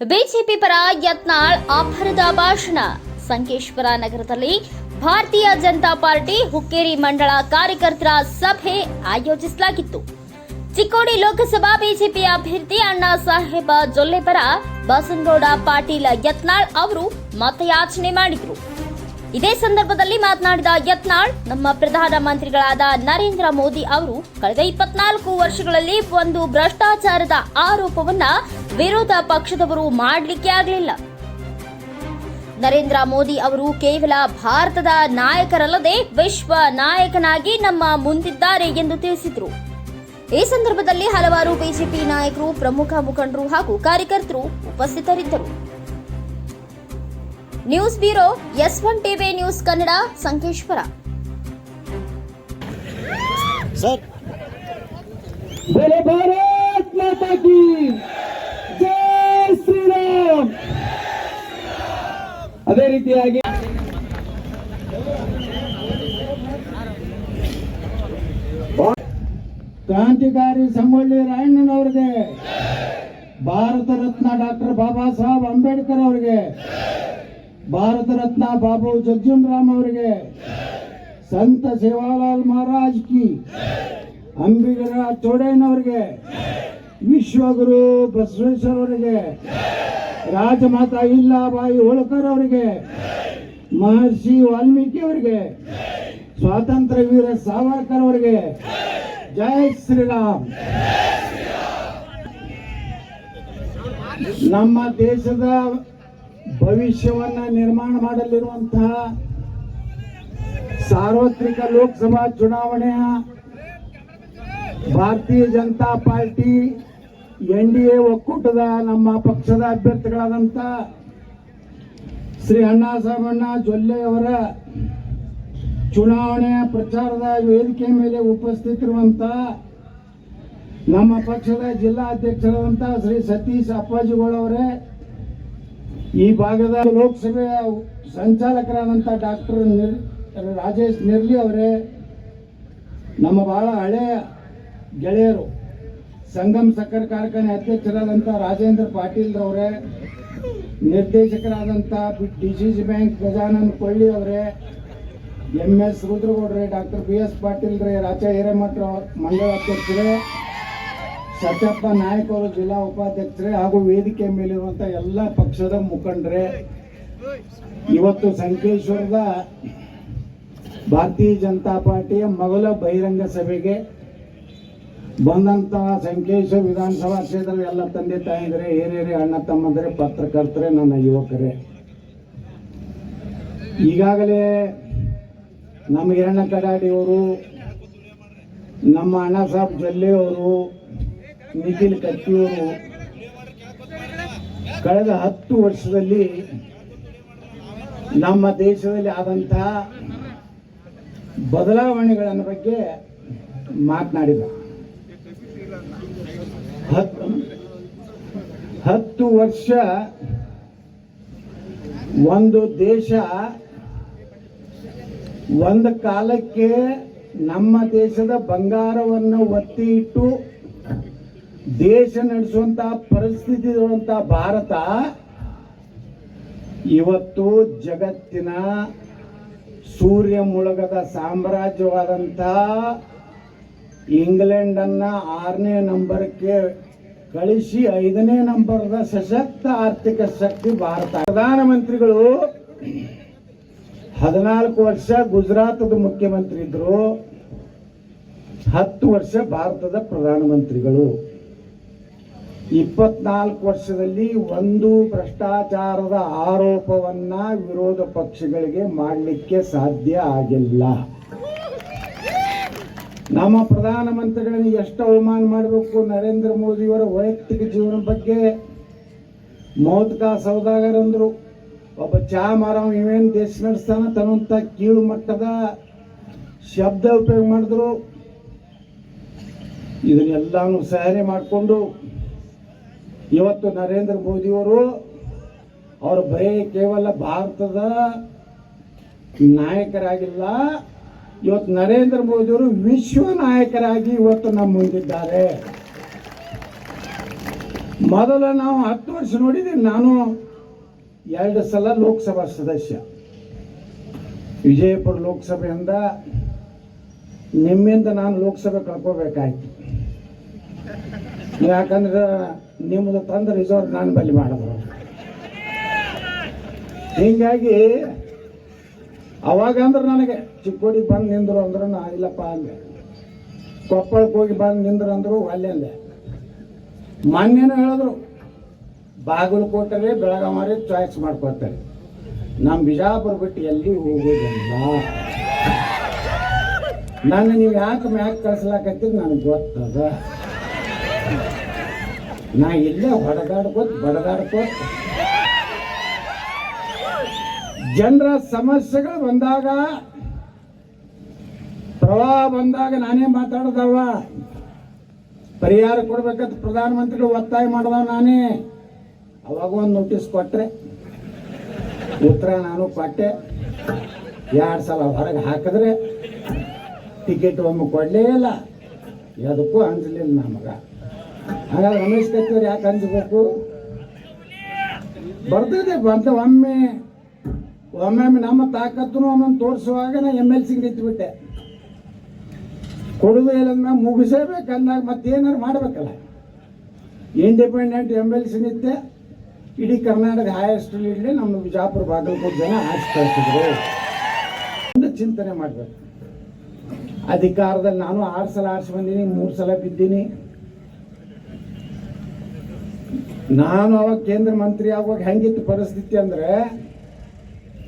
BJP ಪರ ಯತ್ನಾಳ್ ಅಭರದ ಭಾಷಣ. ಸಂಕೇಶ್ವರ ನಗರದಲ್ಲಿ ಭಾರತೀಯ ಜನತಾ ಪಾರ್ಟಿ ಹುಕ್ಕೇರಿ ಮಂಡಳ ಕಾರ್ಯಕರ್ತರ ಸಭೆ ಆಯೋಜಿಸಲಾಗಿತ್ತು. ಚಿಕ್ಕೋಡಿ ಲೋಕಸಭಾ ಬಿಜೆಪಿ ಅಭ್ಯರ್ಥಿ ಅಣ್ಣಾ ಸಾಹೇಬ ಜೊಲ್ಲೆ ಪರ ಬಸನಗೌಡ ಪಾಟೀಲ್ ಯತ್ನಾಳ್ ಅವರು ಮತಯಾಚನೆ ಮಾಡಿದರು. ಇದೇ ಸಂದರ್ಭದಲ್ಲಿ ಮಾತನಾಡಿದ ಯತ್ನಾಳ್, ನಮ್ಮ ಪ್ರಧಾನಮಂತ್ರಿಗಳಾದ ನರೇಂದ್ರ ಮೋದಿ ಅವರು ಕಳೆದ ಇಪ್ಪತ್ನಾಲ್ಕು ವರ್ಷಗಳಲ್ಲಿ ಒಂದು ಭ್ರಷ್ಟಾಚಾರದ ಆರೋಪವನ್ನ ವಿರೋಧ ಪಕ್ಷದವರು ಮಾಡಲಿಕ್ಕೆ ಆಗಲಿಲ್ಲ. ನರೇಂದ್ರ ಮೋದಿ ಅವರು ಕೇವಲ ಭಾರತದ ನಾಯಕರಲ್ಲದೆ ವಿಶ್ವ ನಾಯಕನಾಗಿ ನಮ್ಮ ಮುಂದಿದ್ದಾರೆ ಎಂದು ತಿಳಿಸಿದರು. ಈ ಸಂದರ್ಭದಲ್ಲಿ ಹಲವಾರು ಬಿಜೆಪಿ ನಾಯಕರು, ಪ್ರಮುಖ ಮುಖಂಡರು ಹಾಗೂ ಕಾರ್ಯಕರ್ತರು ಉಪಸ್ಥಿತರಿದ್ದರು. News bureau S one TV news Kannada, Sankeshwar. Sir. ಅದೇ ರೀತಿಯಾಗಿ ಕ್ರಾಂತಿಕಾರಿ ಸಂಗೊಳ್ಳಿ ರಾಯಣ್ಣನವರಿಗೆ, ಭಾರತ ರತ್ನ ಡಾಕ್ಟರ್ ಬಾಬಾ ಸಾಹೇಬ್ ಅಂಬೇಡ್ಕರ್ ಅವರಿಗೆ, ಭಾರತ ರತ್ನ ಬಾಬು ಜಗ್ಜುನ್ ರಾಮ್ ಅವರಿಗೆ, ಸಂತ ಸೇವಾಲಾಲ್ ಮಹಾರಾಜ್ ಕಿ, ಅಂಬಿಗರ ಚೋಡಯ್ಯನವರಿಗೆ, ವಿಶ್ವಗುರು ಬಸವೇಶ್ವರ ಅವರಿಗೆ ಇಲ್ಲ ಬಾಯಿ ಹೋಳ್ಕರ್ ಅವರಿಗೆ. ಮಹರ್ಷಿ ವಾಲ್ಮೀಕಿ ಅವರಿಗೆ. ಸ್ವಾತಂತ್ರ್ಯ ವೀರ ಸಾವರ್ಕರ್ ಅವರಿಗೆ. ಜೈ ಶ್ರೀರಾಮ್. ನಮ್ಮ ದೇಶದ ಭವಿಷ್ಯವನ್ನ ನಿರ್ಮಾಣ ಮಾಡಲಿರುವಂತಹ ಸಾರ್ವತ್ರಿಕ ಲೋಕಸಭಾ ಚುನಾವಣೆಯ Bharatiya Janata party N D A ಒಕ್ಕೂಟದ ನಮ್ಮ ಪಕ್ಷದ ಅಭ್ಯರ್ಥಿಗಳಾದಂಥ ಶ್ರೀ ಅಣ್ಣಾ ಜೊಲ್ಲೆ ಅವರ ಚುನಾವಣೆ ಪ್ರಚಾರದ ವೇದಿಕೆ ಮೇಲೆ ಉಪಸ್ಥಿತಿರುವಂತ ನಮ್ಮ ಪಕ್ಷದ ಜಿಲ್ಲಾ ಅಧ್ಯಕ್ಷರಾದಂಥ ಶ್ರೀ ಸತೀಶ್ ಅಪ್ಪಾಜಿಗಳವರೇ ಈ ಭಾಗದ ಲೋಕಸಭೆಯ ಸಂಚಾಲಕರಾದಂಥ ಡಾಕ್ಟರ್ ನಿರ್, ರಾಜೇಶ್ ನಿರ್ಲಿ ಅವರೇ, ನಮ್ಮ ಬಹಳ ಹಳೆಯ ಗೆಳೆಯರು. ಸಂಗಮ್ ಸಕ್ಕರೆ ಕಾರ್ಖಾನೆ ಅಧ್ಯಕ್ಷರಾದಂಥ ರಾಜೇಂದ್ರ ಪಾಟೀಲ್ ಅವರೇ ನಿರ್ದೇಶಕರಾದಂಥ D C C bank Gajananda Kolli ಅವರೇ ಎಂ ಎಸ್ ರುದ್ರಗೌಡ್ರೆ, ಡಾಕ್ಟರ್ ಬಿ ಎಸ್ ಪಾಟೀಲ್ ರೇ, ರಾಜ ಹಿರೇಮಠ ಮಂಡಳ ಅಧ್ಯಕ್ಷರೇ, ಸತ್ಯಪ್ಪ ನಾಯಕ್ ಅವರು ಜಿಲ್ಲಾ ಉಪಾಧ್ಯಕ್ಷರೇ ಹಾಗೂ ವೇದಿಕೆ ಮೇಲಿರುವಂಥ ಎಲ್ಲ ಪಕ್ಷದ ಮುಖಂಡರೇ, ಇವತ್ತು ಸಂಕೇಶ್ವರದ ಭಾರತೀಯ ಜನತಾ ಪಾರ್ಟಿಯ ಮೊದಲ ಬಹಿರಂಗ ಸಭೆಗೆ ಬಂದಂತಹ ಸಂಕೇಶ ವಿಧಾನಸಭಾ ಕ್ಷೇತ್ರದ ಎಲ್ಲ ತಂದೆ ತಾಯಿದರೆ ಹಿರಿಯರೇ, ಅಣ್ಣ ತಮ್ಮಂದರೆ, ಪತ್ರಕರ್ತರೆ, ನನ್ನ ಯುವಕರೇ. ಈಗಾಗಲೇ ನಮ್ಮ ಹಿರಣ್ಣ ಕಡಾಡಿಯವರು ನಮ್ಮ ಅಣ್ಣ ಸಾಬ್ ಜಲ್ಲೆಯವರು ನಿಖಿಲ್ ಕತ್ತಿಯವರು ಕಳೆದ ಹತ್ತು ವರ್ಷದಲ್ಲಿ ನಮ್ಮ ದೇಶದಲ್ಲಿ ಆದಂತಹ ಬದಲಾವಣೆಗಳನ್ನ ಬಗ್ಗೆ ಮಾತನಾಡಿದ ಹತ್ತು ಹತ್ತು ವರ್ಷ ಒಂದು ದೇಶ, ಒಂದು ಕಾಲಕ್ಕೆ ನಮ್ಮ ದೇಶದ ಬಂಗಾರವನ್ನು ಒತ್ತಿ ಇಟ್ಟು ದೇಶ ನಡೆಸುವಂತ ಪರಿಸ್ಥಿತಿ ಇರುವಂತ ಭಾರತ, ಇವತ್ತು ಜಗತ್ತಿನ ಸೂರ್ಯ ಮುಳುಗದ ಸಾಮ್ರಾಜ್ಯವಾದಂಥ ಇಂಗ್ಲೆಂಡ್ ಅನ್ನ ಆರನೇ ನಂಬರ್ಗೆ ಕಳಿಸಿ ಐದನೇ ನಂಬರ್ದ ಸಶಕ್ತ ಆರ್ಥಿಕ ಶಕ್ತಿ ಭಾರತ. ಪ್ರಧಾನಮಂತ್ರಿಗಳು ಹದಿನಾಲ್ಕು ವರ್ಷ ಗುಜರಾತದ ಮುಖ್ಯಮಂತ್ರಿ ಇದ್ರು. ಹತ್ತು ವರ್ಷ ಭಾರತದ ಪ್ರಧಾನಮಂತ್ರಿಗಳು. ಇಪ್ಪತ್ನಾಲ್ಕು ವರ್ಷದಲ್ಲಿ ಒಂದು ಭ್ರಷ್ಟಾಚಾರದ ಆರೋಪವನ್ನ ವಿರೋಧ ಪಕ್ಷಗಳಿಗೆ ಮಾಡಲಿಕ್ಕೆ ಸಾಧ್ಯ ಆಗಿಲ್ಲ. ನಮ್ಮ ಪ್ರಧಾನಮಂತ್ರಿಗಳನ್ನು ಎಷ್ಟು ಅವಮಾನ ಮಾಡಬೇಕು ನರೇಂದ್ರ ಮೋದಿಯವರ ವೈಯಕ್ತಿಕ ಜೀವನ ಬಗ್ಗೆ. ಮೋದಕ ಸೌದಾಗರ್ ಅಂದ್ರು, ಒಬ್ಬ ಚಾ ಮಾರಾಮ್ ಇವೇನು ದೇಶ ನಡೆಸ್ತಾನ ತನ್ನಂತ ಕೀಳು ಮಟ್ಟದ ಶಬ್ದ ಉಪಯೋಗ ಮಾಡಿದ್ರು. ಇದನ್ನೆಲ್ಲಾನು ಸಹನೆ ಮಾಡಿಕೊಂಡು ಇವತ್ತು ನರೇಂದ್ರ ಮೋದಿಯವರು ಅವರು ಬರೀ ಕೇವಲ ಭಾರತದ ನಾಯಕರಾಗಿಲ್ಲ ಇವತ್ತು ನರೇಂದ್ರ ಮೋದಿಯವರು ವಿಶ್ವ ನಾಯಕರಾಗಿ ಇವತ್ತು ನಮ್ಮ ಮುಂದಿದ್ದಾರೆ. ಮೊದಲ ನಾವು ಹತ್ತು ವರ್ಷ ನೋಡಿದ್ದೀವಿ. ನಾನು ಎರಡು ಸಲ ಲೋಕಸಭಾ ಸದಸ್ಯ. ವಿಜಯಪುರ ಲೋಕಸಭೆಯಿಂದ ನಿಮ್ಮಿಂದ ನಾನು ಲೋಕಸಭೆ ಕಳ್ಕೋಬೇಕಾಯ್ತು. ಯಾಕಂದ್ರೆ ನಿಮ್ಮದು ತಂದ ರಿಸೋರ್ಟ್ ನಾನು ಬಲಿ ಮಾಡಿದ್ರು ಹೀಗಾಗಿ ಅವಾಗ ಅಂದ್ರೆ ನನಗೆ ಚಿಕ್ಕೋಡಿಗೆ ಬಂದು ನಿಂದ್ರು ಅಂದ್ರೆ ನಾ ಇಲ್ಲಪ್ಪ ಅಂದೆ. ಕೊಪ್ಪಳಕ್ಕೆ ಹೋಗಿ ಬಂದು ನಿಂದ್ರು ಅಂದ್ರು ಅಲ್ಲೇ ಅಂದೆ. ಮೊನ್ನೆನೂ ಹೇಳಿದ್ರು ಬಾಗಲಕೋಟೆ ಬೆಳಗಾವಿ ಚಾಯ್ಸ್ ಮಾಡ್ಕೊಳ್ತಾರೆ ನಮ್ಮ ಬಿಜಾಪುರ ಬಿಟ್ಟು ಎಲ್ಲಿ ಹೋಗೋದಿಲ್ಲ ನನ್ನ ನೀವು ಯಾಕೆ ಮ್ಯಾಕ್ ಕಳ್ಸ್ಲಾಕತ್ತೀರಿ ನನಗೆ ಗೊತ್ತದ. ನಾ ಇಲ್ಲೇ ಹೊಡೆದಾಡ್ಕೋತ್, ಬಡದಾಡ್ಕೋತ. ಜನರ ಸಮಸ್ಯೆಗಳು ಬಂದಾಗ, ಪ್ರವಾಹ ಬಂದಾಗ ನಾನೇ ಮಾತಾಡ್ದವ ಪರಿಹಾರ ಕೊಡ್ಬೇಕಂತ ಪ್ರಧಾನಮಂತ್ರಿಗಳು ಒತ್ತಾಯ ಮಾಡಿದವ ನಾನೇ. ಅವಾಗ ಒಂದು ನೋಟಿಸ್ ಕೊಟ್ಟರೆ ಉತ್ತರ ನಾನು ಕೊಟ್ಟೆ. ಎರಡು ಸಲ ಹೊರಗೆ ಹಾಕಿದ್ರೆ ಟಿಕೆಟ್ ಒಮ್ಮೆ ಕೊಡಲೇ ಇಲ್ಲ. ಯಾವುದಕ್ಕೂ ಅಂಜಲಿಲ್ಲ ನಮಗ ಹಾಗಾದ್ರೆ ರಮೇಶ್ ಕತ್ತಿಯವ್ರು ಯಾಕೆ ಅಂಜಬೇಕು? ಬರ್ತದೆ ಬಂತ ಒಮ್ಮೆ. ಒಮ್ಮೊಮ್ಮೆ ನಮ್ಮ ತಾಕತ್ತೂ ಒಮ್ಮೊಮ್ಮೆ ತೋರಿಸುವಾಗ ನಾ ಎಂ ಎಲ್ ಸಿಗೆ ನಿಂತುಬಿಟ್ಟೆ. ಕೊಡುದು ಇಲ್ಲ ಮುಗಿಸೇಬೇಕು ಅಂದಾಗ ಮತ್ತೇನಾರು ಮಾಡಬೇಕಲ್ಲ. ಇಂಡಿಪೆಂಡೆಂಟ್ ಎಂ ಎಲ್ ಸಿ ನಿಂತೆ ಇಡೀ ಕರ್ನಾಟಕ ಹೈಯೆಸ್ಟ್ ಲೀಡ್ಲಿ ನಮ್ಮ ಬಿಜಾಪುರ ಬಾಗಲಕೋಟೆ ಜನ ಆಚೆ ಒಂದು ಚಿಂತನೆ ಮಾಡಬೇಕು. ಅಧಿಕಾರದಲ್ಲಿ ನಾನು ಆರು ಸಲ ಆರಿಸಿ ಬಂದೀನಿ, ಮೂರು ಸಲ ಬಿದ್ದೀನಿ. ನಾನು ಅವಾಗ ಕೇಂದ್ರ ಮಂತ್ರಿ ಆಗುವಾಗ ಹೆಂಗಿತ್ತು ಪರಿಸ್ಥಿತಿ ಅಂದ್ರೆ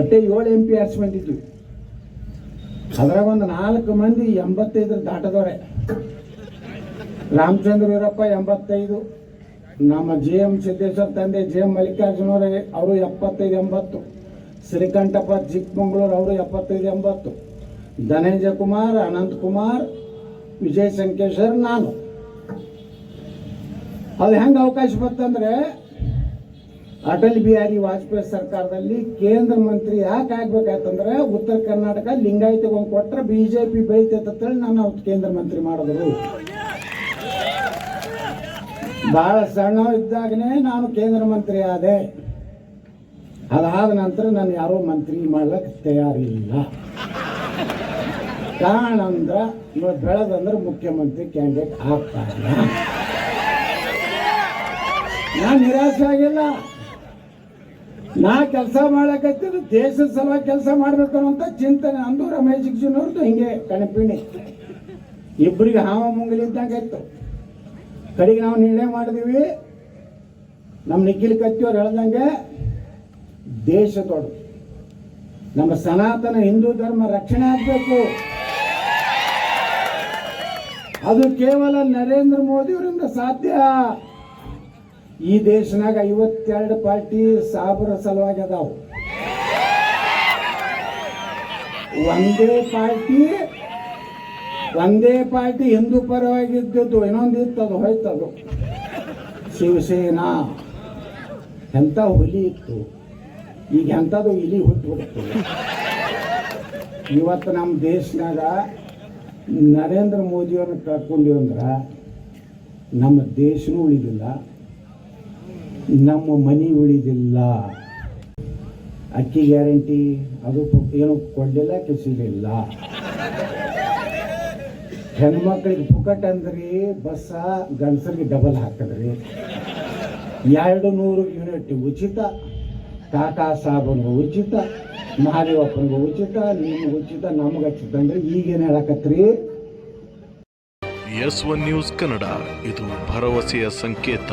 ಒಟ್ಟೆ ಏಳು ಎಂ ಪಿ ಆರಿಸಿ ಬಂದಿದ್ವಿ ಅದ್ರಾಗ ಒಂದು ನಾಲ್ಕು ಮಂದಿ ಎಂಬತ್ತೈದರ ದಾಟದವ್ರೆ. ರಾಮಚಂದ್ರ ವೀರಪ್ಪ ಎಂಬತ್ತೈದು, ನಮ್ಮ ಜಿ ಎಂ ಸಿದ್ದೇಶ್ವರ ತಂದೆ ಜಿ ಎಂ ಮಲ್ಲಿಕಾರ್ಜುನವರೇ ಅವರು ಎಪ್ಪತ್ತೈದು, ಎಂಬತ್ತು. ಶ್ರೀಕಂಠಪ್ಪ ಚಿಕ್ಕಮಂಗ್ಳೂರು ಅವರು ಎಪ್ಪತ್ತೈದು, ಎಂಬತ್ತು. ಧನಂಜಯ ಕುಮಾರ್, ಅನಂತ್ ಕುಮಾರ್, ವಿಜಯ್ ಸಂಕೇಶ್ವರ್, ನಾನು. ಅದು ಹೆಂಗೆ ಅವಕಾಶ ಬಂತಂದ್ರೆ ಅಟಲ್ ಬಿಹಾರಿ ವಾಜಪೇಯಿ ಸರ್ಕಾರದಲ್ಲಿ ಕೇಂದ್ರ ಮಂತ್ರಿ ಯಾಕೆ ಆಗ್ಬೇಕಾಯ್ತಂದ್ರೆ ಉತ್ತರ ಕರ್ನಾಟಕ ಲಿಂಗಾಯತಿಗೆ ಒಂದು ಕೊಟ್ರೆ ಬಿ ಜೆ ಪಿ ಬೆಳಿತೈತೆ ಅಂತೇಳಿ ನಾನು ಕೇಂದ್ರ ಮಂತ್ರಿ ಮಾಡಿದ್ರು. ಬಹಳ ಸಣ್ಣ ಇದ್ದಾಗನೇ ನಾನು ಕೇಂದ್ರ ಮಂತ್ರಿ ಆದೆ. ಅದಾದ ನಂತರ ನಾನು ಯಾರೋ ಮಂತ್ರಿ ಮಾಡ್ಲಿಕ್ಕೆ ತಯಾರಿಲ್ಲ. ಕಾರಣ ಅಂದ್ರೆ ಇವತ್ತು ಬೆಳೆದಂದ್ರೆ ಮುಖ್ಯಮಂತ್ರಿ ಕ್ಯಾಂಡಿಡೇಟ್ ಆಗ್ತಾರ ನಾನು ನಿರಾಸೆ ಆಗಿಲ್ಲ. ನಾ ಕೆಲಸ ಮಾಡಕತ್ತಿದ್ದು ದೇಶದ ಸಲುವಾಗಿ ಕೆಲಸ ಮಾಡ್ಬೇಕು ಅನ್ನೋಂಥ ಚಿಂತನೆ ಅಂದು ರಮೇಶ್ ಜಿಗ್ಜಿನವ್ರದ್ದು ಹಿಂಗೆ ಕಣಪಿಣಿ. ಇಬ್ಬರಿಗೆ ಹಾವ ಮುಂಗಲಿದ್ದಂಗೆ ಇತ್ತು. ಕಡೆಗೆ ನಾವು ನಿರ್ಣಯ ಮಾಡಿದೀವಿ. ನಮ್ಮ ನಿಖಿಲ್ ಕತ್ತಿಯವ್ರು ಹೇಳ್ದಂಗೆ ದೇಶ ದೊಡ್ಡ ನಮ್ಮ ಸನಾತನ ಹಿಂದೂ ಧರ್ಮ ರಕ್ಷಣೆ ಆಗಬೇಕು. ಅದು ಕೇವಲ ನರೇಂದ್ರ ಮೋದಿಯವರಿಂದ ಸಾಧ್ಯ. ಈ ದೇಶನಾಗ ಐವತ್ತೆರಡು ಪಾರ್ಟಿ ಸಾಬರ ಸಲುವಾಗಿ ಅದಾವ. ಒಂದೇ ಪಾರ್ಟಿ ಒಂದೇ ಪಾರ್ಟಿ ಹಿಂದೂ ಪರವಾಗಿದ್ದದ್ದು, ಇನ್ನೊಂದು ಇತ್ತು, ಅದು ಹೋಯ್ತದು ಶಿವಸೇನಾ, ಎಂಥ ಹುಲಿ ಇತ್ತು. ಈಗ ಎಂಥದ್ದು ಇಲಿ ಹುಟ್ಟುಬಿಡ್ತು ಇವತ್ತು ನಮ್ಮ ದೇಶನಾಗ ನರೇಂದ್ರ ಮೋದಿಯವ್ರನ್ನ ಕರ್ಕೊಂಡಿವಂದ್ರ ನಮ್ಮ ದೇಶನೂ ಉಳಿದಿಲ್ಲ. ನಮ್ಮ ಮನೆ ಉಳಿದಿಲ್ಲ. ಅಕ್ಕಿ ಗ್ಯಾರಂಟಿ, ಅದು ಏನು ಕೊಡಲಿಲ್ಲ ಕಿಸಿಲಿಲ್ಲ ಹೆಣ್ಮಕ್ಳಿಗೆ ಪುಕಟ್ ಅಂದ್ರಿ ಬಸ್ಸ ಗಂಡಸರಿಗೆ ಡಬಲ್ ಹಾಕಿದ್ರಿ. ಎರಡು ನೂರು ಯೂನಿಟ್ ಉಚಿತ, ಟಾಟಾ ಸಾಬನ್ಗೆ ಉಚಿತ, ಮಹಾದೇವಪ್ಪನಿಗೂ ಉಚಿತ, ನಿಮ್ಗೆ ಉಚಿತ, ನಮ್ಗೆ ಹಚ್ಚಿತ ಅಂದ್ರೆ ಈಗೇನು ಹೇಳಕತ್ರಿ ಎಸ್ ಒನ್ ನ್ಯೂಸ್ ಕನ್ನಡ, ಇದು ಭರವಸೆಯ ಸಂಕೇತ.